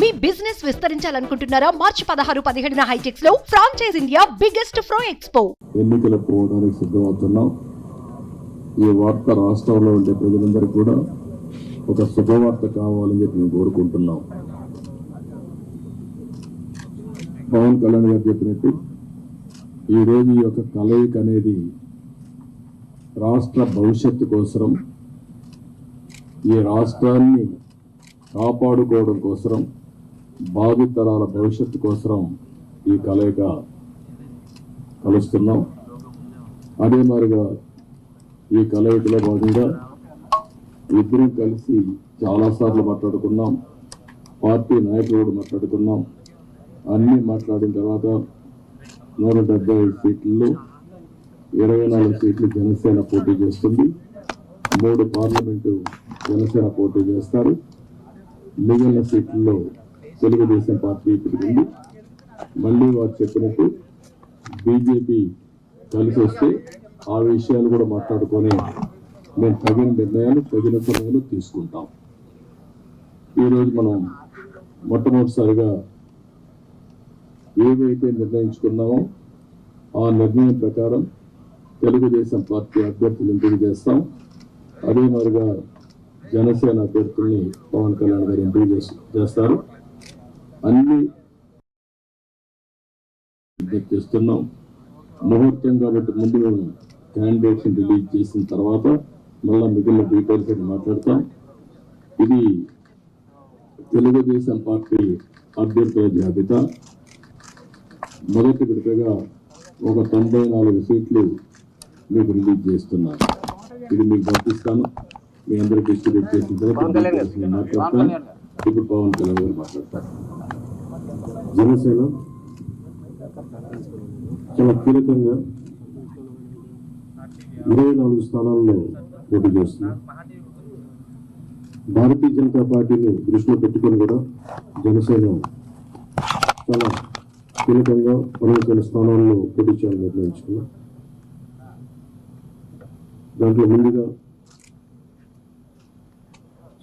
మీ business విస్తరించాలనుకుంటున్నారా? మార్చి పదహారు పదిహేడున హైటెక్స్లో ఫ్రాంచైజ్ ఇండియా బిగ్గెస్ట్ ఫ్రో ఎక్స్పో ఎన్నికల పోవడానికి సిద్ధమవుతున్నాం. ఈ వార్త రాష్ట్రంలో ఉండే ప్రజలందరికీ కూడా ఒక శుభవార్త కావాలని చెప్పి మేము కోరుకుంటున్నాం. పవన్ కళ్యాణ్ గారు చెప్పినట్టు ఈరోజు ఈ యొక్క కలయిక అనేది రాష్ట్ర భవిష్యత్తు కోసరం ఈ రాష్ట్రాన్ని కాపాడుకోవడం కోసరం భావితరాల భవిష్యత్తు కోసం ఈ కలయిక కలుస్తున్నాం. అదే మారిగా ఈ కలయికలో భాగంగా ఇద్దరు కలిసి చాలాసార్లు మాట్లాడుకున్నాం. పార్టీ నాయకులు మాట్లాడుకున్నాం. అన్నీ మాట్లాడిన తర్వాత నూట డెబ్బై ఐదు సీట్లలో ఇరవై నాలుగు సీట్లు జనసేన పోటీ చేస్తుంది. మూడు పార్లమెంటు జనసేన పోటీ చేస్తారు. మిగిలిన సీట్లలో తెలుగుదేశం పార్టీ తిరిగింది మళ్ళీ వారు చెప్పినట్టు బీజేపీ కలిసి వస్తే ఆ విషయాలు కూడా మాట్లాడుకొని మేము తగిన నిర్ణయాలు తగిన సమయంలో తీసుకుంటాం. ఈరోజు మనం మొట్టమొదటిసారిగా ఏవైతే నిర్ణయించుకున్నామో ఆ నిర్ణయం ప్రకారం తెలుగుదేశం పార్టీ అభ్యర్థులు ఎంపిక చేస్తాం. అదే మాదిరిగా జనసేన అభ్యర్థుల్ని పవన్ కళ్యాణ్ గారు ఎంపిక చేస్తారు. అన్ని చేస్తున్నాం. ముహూర్తం కాబట్టి ముందు మేము క్యాండిడేట్స్ రిలీజ్ చేసిన తర్వాత మళ్ళా మిగిలిన డీటెయిల్స్ అని మాట్లాడతాం. ఇది తెలుగుదేశం పార్టీ అభ్యర్థుల జాబితా. మొదటి విడతగా ఒక తొంభై నాలుగు సీట్లు మీకు రిలీజ్ చేస్తున్నాను ఇది మీకు పంపిస్తాను. మీ అందరూ డిస్ట్రిబ్యూట్ చేసిన తర్వాత మాట్లాడతాను. ఇప్పుడు పవన్ కళ్యాణ్ గారు మాట్లాడతారు. జనసేన చాలా కీలకంగా ఇరవై నాలుగు స్థానాల్లో పోటీ చేస్తుంది. భారతీయ జనతా పార్టీని దృష్టిలో పెట్టుకొని కూడా జనసేన చాలా కీలకంగా పలువురు స్థానాల్లో పోటీ చేయాలని నిర్ణయించుకున్నాం దాంట్లో ముందుగా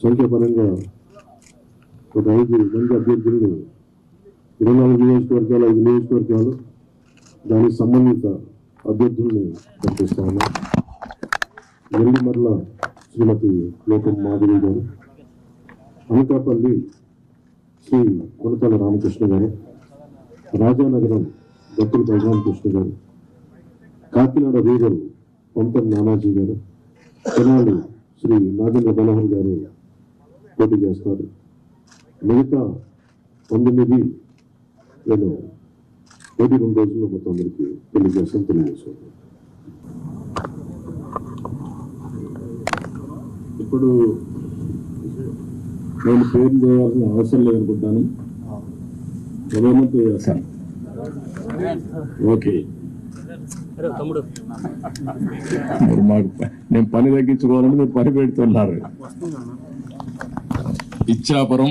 సంఖ్యాపరంగా ఒక ఐదు మంది అభ్యర్థులను ఇరవై నాలుగు నియోజకవర్గాలు ఐదు నియోజకవర్గాలు దానికి సంబంధిత అభ్యర్థుల్ని పంపిస్తా ఉన్నాం. శ్రీమతి లోకం మాధవి గారు అనకాపల్లి శ్రీ కొనతల రామకృష్ణ గారు రాజానగరం దత్తుల బలరామకృష్ణ గారు కాకినాడ వీరల్ పంతం నానాజీ గారు తెనాలి శ్రీ నాగేంద్ర బలహన్ గారు పోటీ చేస్తారు. మిగతా పంతొమ్మిది నేను ఒకటి రెండు రోజుల్లో మొత్తం అందరికీ తెలియజేస్తాను తెలియజేస్తాను ఇప్పుడు నేను పేరు చేయాల్సిన అవసరం లేదనుకుంటాను. ప్రధానమంత్రి చేస్తాను ఓకే. మరి మాకు ప- నేను పని తగ్గించుకోవాలని మీరు పని పెడుతున్నారు. Ichchapuram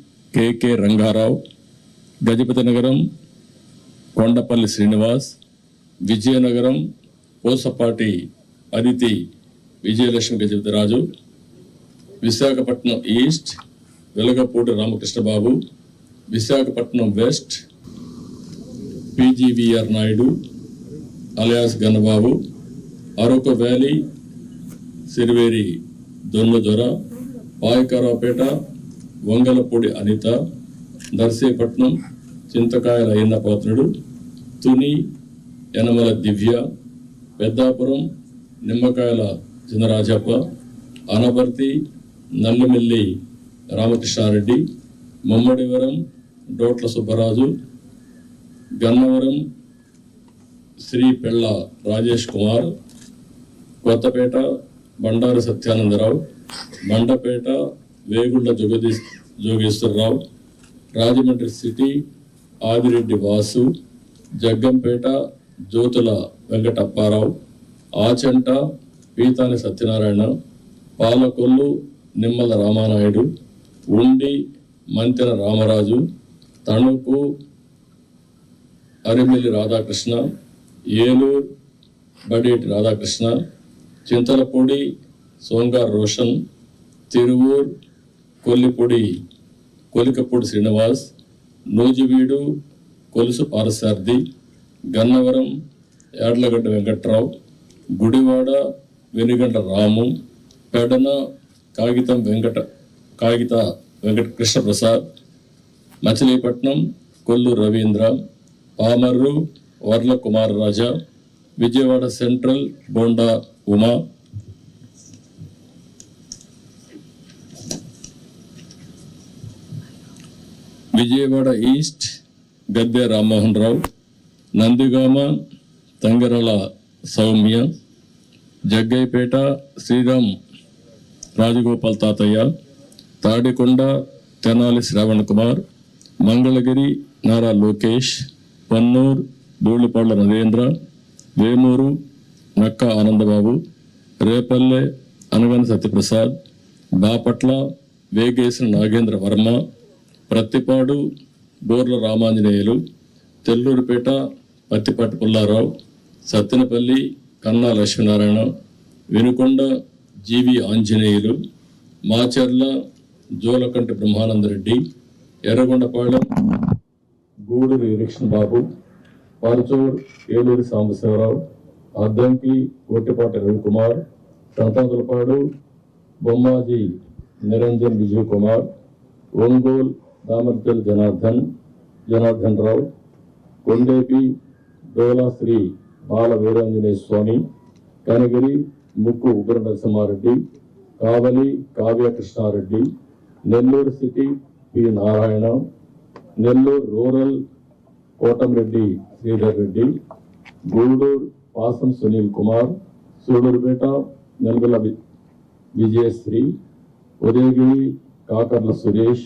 KK Rangarao Gajapathinagaram Kondapalli Srinivas Vizianagaram Pusapati Aditi Vijayalakshmi Gajapathiraju Visakhapatnam east Velagapudi Ramakrishnababu Visakhapatnam west PGVR Naidu alias Gannababu Araku valley Siriveri Donnadora Payakaraopeta Vangalapudi Anitha Narsipatnam Chintakayala Ayyannapatrudu Tuni Yanamala Divya Peddapuram Nimmakayala Chinarajappa Anaparthi Nallamilli Ramakrishna Reddy మమ్మడివరం డోట్ల Subbaraju Gannavaram Shri Pella Rajesh Kumar Kothapeta Bandaru Satyanandarao Bandapeta Vegulla Jagadish Jogeswararao Rajahmundry city Adireddy Vasu Jaggampeta Jyothula Venkatapparao Achanta Pithani Satyanarayana Palakollu Nimmala Ramanaidu Undi Mantena Ramaraju Tanuku Arimilli Radhakrishna Eluru Badeti Radhakrishna Chintalapudi సోంగార్ Roshan Tiruvur కొల్లిపూడి Kolikapudi Srinivas Nuzvid Kolusu పారసార్థి Gannavaram యాడ్లగడ్డ Venkatrao Gudivada వెనుగంట రాము పెడన కాగితం వెంకట కాగిత Venkata Krishnaprasad Machilipatnam Kollu Ravindra Pamarru Varla Kumar Raja Vijayawada central Bonda Uma Vijayawada east Gadde Rammohan Rao Nandigama తంగరల Sowmya Jaggaiahpet Sriram Rajagopal Tataiah Tadikonda Tenali Shravan Kumar Mangalagiri Nara Lokesh పన్నూర్ Dhulipala Narendra Vemuru నక్క ఆనందబాబు రేపల్లె అనగన సత్యప్రసాద్ బాపట్ల వేగేసిన నాగేంద్ర వర్మ ప్రత్తిపాడు బోర్ల Ramanjaneyulu తెల్లూరుపేట Prathipati Pullarao Sattenapalli Kanna Lakshminarayana Vinukonda G V Anjaneyulu Macherla Julakanti Brahmanandareddy Yerragondapalem Guduru Erikshan Babu Parchur Eluri Sambasivarao Addanki Gottipati Ravikumar Santhanuthalapadu Bommaji Niranjan Vijay Kumar Ongole Damacharla Janardhan Janardhan Rao Kondapi Dola Sri Bala Veeranjaneya Swamy Kanigiri Mukku Ugra Narasimhareddy Kavali Kavya Krishnareddy Nellore city P Narayana Nellore rural Kotamreddy Sridhar Reddy Guduru Pasam Sunil Kumar Sullurpeta Nelavala వి- Vijayasri Udayagiri Kakarla Suresh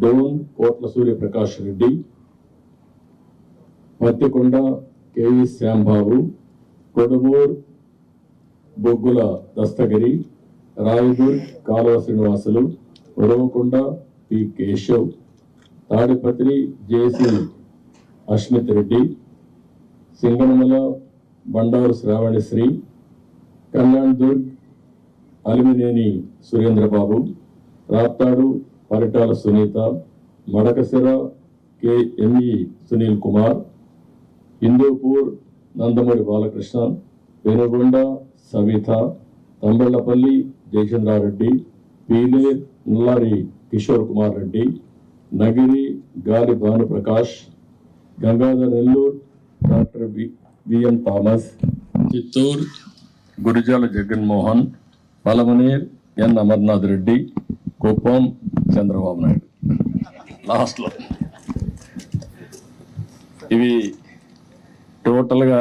Dhone Kotla Suryaprakash Reddy Pattikonda KV Shyambabu Kodumur Boggula Dasthagiri Rayadurg Kalava Srinivasulu Uravakonda P. Keshav Tadipatri JC Asmith Reddy Singanamala Bandaru Sravanisri Kalyandurg Amilineni Surendrababu Raptadu Paritala Sunitha Madakasira K ME Sunil Kumar Hindupur Nandamuri Balakrishna Penukonda Savitha Thamballapalle Jayachandrareddy Peele Nallari Kishore Kumar Reddy Nagari Gali Bhanuprakash Gangadhar Nellore doctor B VN Thomas Chittoor Gurajala Jaganmohan Palamaner N Amarnath Reddy Kuppam Chandrababu Naidu. లాస్ట్లో. ఇవి టోటల్గా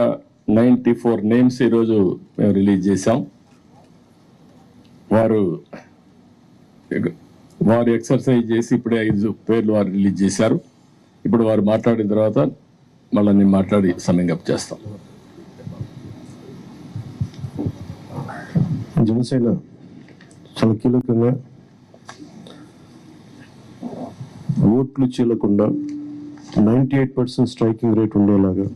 ninety four names ఈరోజు మేము release చేశాం. వారు వారు exercise చేసి ఇప్పుడే ఐదు పేర్లు వారు రిలీజ్ చేశారు. ఇప్పుడు వారు మాట్లాడిన తర్వాత మళ్ళీ నేను మాట్లాడి సమ్మింగ్ అప్ చేస్తాం. జనసేన చాలా కీలకంగా ఓట్లు చీలకుండా ninety eight percent striking rate ఉండేలాగా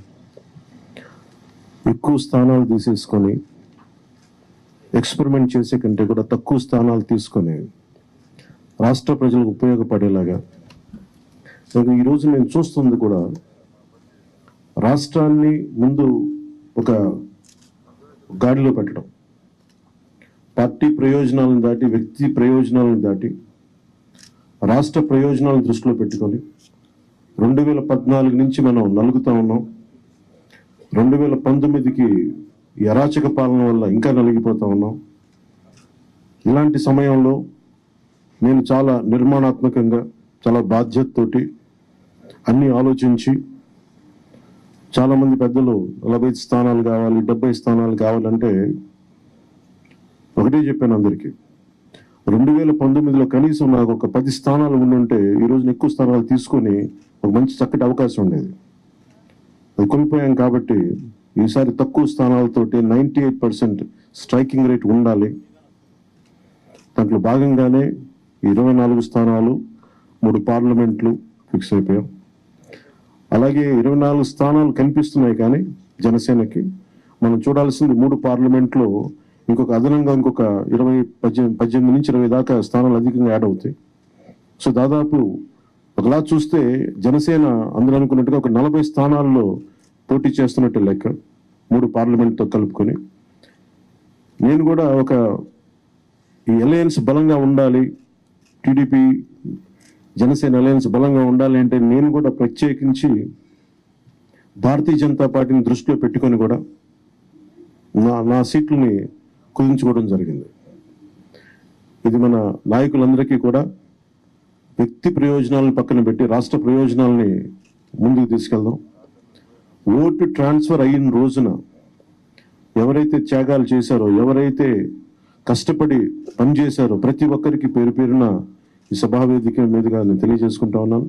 ఎక్కువ స్థానాలు తీసేసుకొని ఎక్స్పెరిమెంట్ చేసే కంటే కూడా తక్కువ స్థానాలు తీసుకొని రాష్ట్ర ప్రజలకు ఉపయోగపడేలాగా. ఇంకా ఈరోజు నేను చూస్తుంది కూడా రాష్ట్రాన్ని ముందు ఒక గాడిలో పెట్టడం. పార్టీ ప్రయోజనాలను దాటి వ్యక్తి ప్రయోజనాలను దాటి రాష్ట్ర ప్రయోజనాలను దృష్టిలో పెట్టుకొని రెండు వేల పద్నాలుగు నుంచి మనం నలుగుతా ఉన్నాం. రెండు వేల పంతొమ్మిదికి ఈ అరాచక పాలన వల్ల ఇంకా నలిగిపోతూ ఉన్నాం. ఇలాంటి సమయంలో నేను చాలా నిర్మాణాత్మకంగా చాలా బాధ్యతతోటి అన్నీ ఆలోచించి చాలామంది పెద్దలు నలభై స్థానాలు కావాలి డెబ్బై స్థానాలు కావాలంటే ఒకటే చెప్పాను అందరికీ. రెండు వేల పంతొమ్మిదిలో కనీసం నాకు ఒక పది స్థానాలు ఉండుంటే ఈ రోజున ఎక్కువ స్థానాలు తీసుకొని ఒక మంచి చక్కటి అవకాశం ఉండేది. అది కోల్పోయాం కాబట్టి ఈసారి తక్కువ స్థానాలతోటి ninety eight percent striking rate ఉండాలి. దాంట్లో భాగంగానే ఇరవై నాలుగు స్థానాలు మూడు పార్లమెంట్లు ఫిక్స్ అయిపోయాం. అలాగే ఇరవై నాలుగు స్థానాలు కనిపిస్తున్నాయి కానీ జనసేనకి. మనం చూడాల్సింది మూడు పార్లమెంట్లో ఇంకొక అదనంగా ఇంకొక ఇరవై పద్దెనిమిది పద్దెనిమిది నుంచి ఇరవై దాకా స్థానాలు అధికంగా యాడ్ అవుతాయి. సో దాదాపు ఒకలా చూస్తే జనసేన అందరూ అనుకున్నట్టుగా ఒక నలభై స్థానాల్లో పోటీ చేస్తున్నట్టు లెక్క మూడు పార్లమెంట్తో కలుపుకొని. నేను కూడా ఒక ఈ అలయన్స్ బలంగా ఉండాలి టీడీపీ జనసేన అలయన్స్ బలంగా ఉండాలి అంటే నేను కూడా ప్రత్యేకించి భారతీయ జనతా పార్టీని దృష్టిలో పెట్టుకొని కూడా నా నా సీట్లని కుదించుకోవడం జరిగింది. ఇది మన నాయకులందరికీ కూడా వ్యక్తి ప్రయోజనాలను పక్కన పెట్టి రాష్ట్ర ప్రయోజనాలని ముందుకు తీసుకెళ్దాం. ఓటు ట్రాన్స్ఫర్ అయిన రోజున ఎవరైతే త్యాగాలు చేశారో ఎవరైతే కష్టపడి పనిచేశారో ప్రతి ఒక్కరికి పేరు పేరున ఈ సభావేదిక మీదుగా నేను తెలియజేసుకుంటా ఉన్నాను.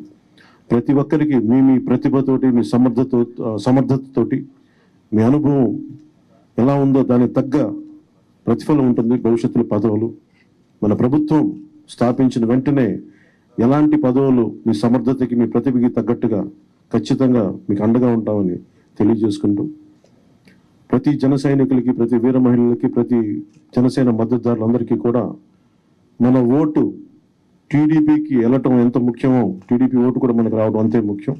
ప్రతి ఒక్కరికి మీ మీ ప్రతిభతోటి మీ సమర్థతో సమర్థతతోటి మీ అనుభవం ఎలా ఉందో దానికి తగ్గ ప్రతిఫలం ఉంటుంది భవిష్యత్తులో పదవులు. మన ప్రభుత్వం స్థాపించిన వెంటనే ఎలాంటి పదవులు మీ సమర్థతకి మీ ప్రతిభకి తగ్గట్టుగా ఖచ్చితంగా మీకు అండగా ఉంటామని తెలియజేసుకుంటూ ప్రతి జన సైనికులకి ప్రతి వీర మహిళలకి ప్రతి జనసేన మద్దతుదారులందరికీ కూడా మన ఓటు టీడీపీకి వెళ్ళటం ఎంత ముఖ్యమో టీడీపీ ఓటు కూడా మనకు రావడం అంతే ముఖ్యం.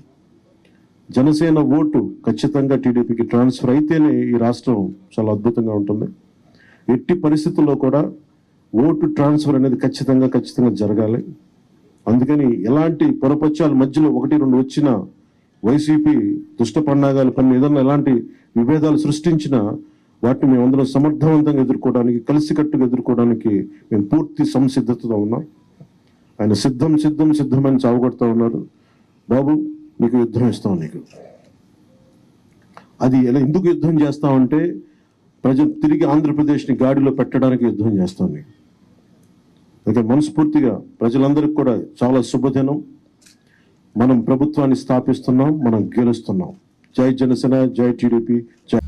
జనసేన ఓటు ఖచ్చితంగా టీడీపీకి ట్రాన్స్ఫర్ అయితేనే ఈ రాష్ట్రం చాలా అద్భుతంగా ఉంటుంది. ఎట్టి పరిస్థితుల్లో కూడా ఓటు ట్రాన్స్ఫర్ అనేది ఖచ్చితంగా ఖచ్చితంగా జరగాలి. అందుకని ఎలాంటి పొరపక్షాల మధ్యలో ఒకటి రెండు వచ్చిన వైసీపీ దుష్ట పండాగాలు పని ఏదన్నా ఎలాంటి విభేదాలు సృష్టించినా వాటిని మేము అందులో సమర్థవంతంగా ఎదుర్కోవడానికి కలిసికట్టుగా ఎదుర్కోవడానికి మేము పూర్తి సంసిద్ధతతో ఉన్నాం. ఆయన సిద్ధం సిద్ధం సిద్ధమని చావగొడతా ఉన్నారు. బాబు నీకు యుద్ధం ఇస్తాం నీకు. అది ఎలా ఎందుకు యుద్ధం చేస్తామంటే ప్రజలు తిరిగి ఆంధ్రప్రదేశ్ని గాడిలో పెట్టడానికి యుద్ధం చేస్తాం అయితే మనస్ఫూర్తిగా ప్రజలందరికీ కూడా చాలా శుభదినం. మనం ప్రభుత్వాన్ని స్థాపిస్తున్నాం మనం గెలుస్తున్నాం. జై జనసేన జై టీడీపీ జై